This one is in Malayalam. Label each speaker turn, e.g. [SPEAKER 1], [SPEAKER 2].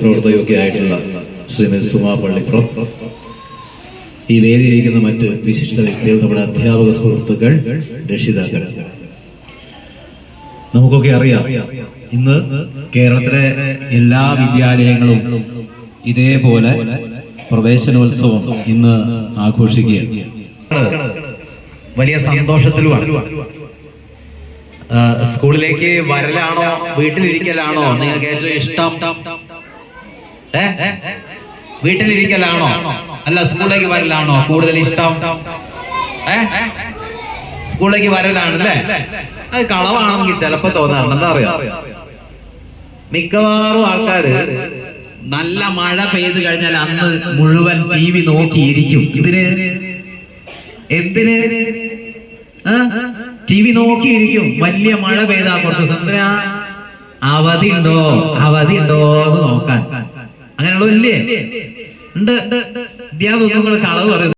[SPEAKER 1] പ്രവർത്തകയൊക്കെ ആയിട്ടുള്ള ശ്രീമതി സുമാ പള്ളിപ്പുറം. ഈ വേദിയിരിക്കുന്ന മറ്റ് വിശിഷ്ട വ്യക്തികൾ നമ്മുടെ അധ്യാപക സുഹൃത്തുക്കൾ രക്ഷിതാക്കൾ. നമുക്കൊക്കെ അറിയാം ഇന്ന് കേരളത്തിലെ എല്ലാ വിദ്യാലയങ്ങളും ഇതേപോലെ പ്രവേശനോത്സവം ഇന്ന് ആഘോഷിക്കുക
[SPEAKER 2] വലിയ സന്തോഷത്തിലുമാണ്. സ്കൂളിലേക്ക് വരലാണോ വീട്ടിലിരിക്കലാണോ നിങ്ങൾക്ക് ഏറ്റവും ഇഷ്ടം? വീട്ടിലിരിക്കലാണോ? അല്ല സ്കൂളിലേക്ക് വരലാണോ? കൂടുതൽ ഇഷ്ടം? സ്കൂളിലേക്ക് വരലാണ് അല്ലേ അത് കളവാണെങ്കിൽ ചിലപ്പോ തോന്നാറുണ്ട്. എന്താ അറിയാം? മിക്കവാറും ആൾക്കാര് നല്ല മഴ പെയ്തു കഴിഞ്ഞാൽ അന്ന് മുഴുവൻ ടി വി നോക്കിയിരിക്കും. ഇതിന് എന്തിന്? ടി വി നോക്കിയിരിക്കും. വലിയ മഴ പെയ്താ കുറച്ച് അവധി ഉണ്ടോ അവധി ഉണ്ടോ അങ്ങനെയുള്ളതില്ലേ ഉണ്ട്. ഇദ്ദേഹം കളവ് പറയുന്നു.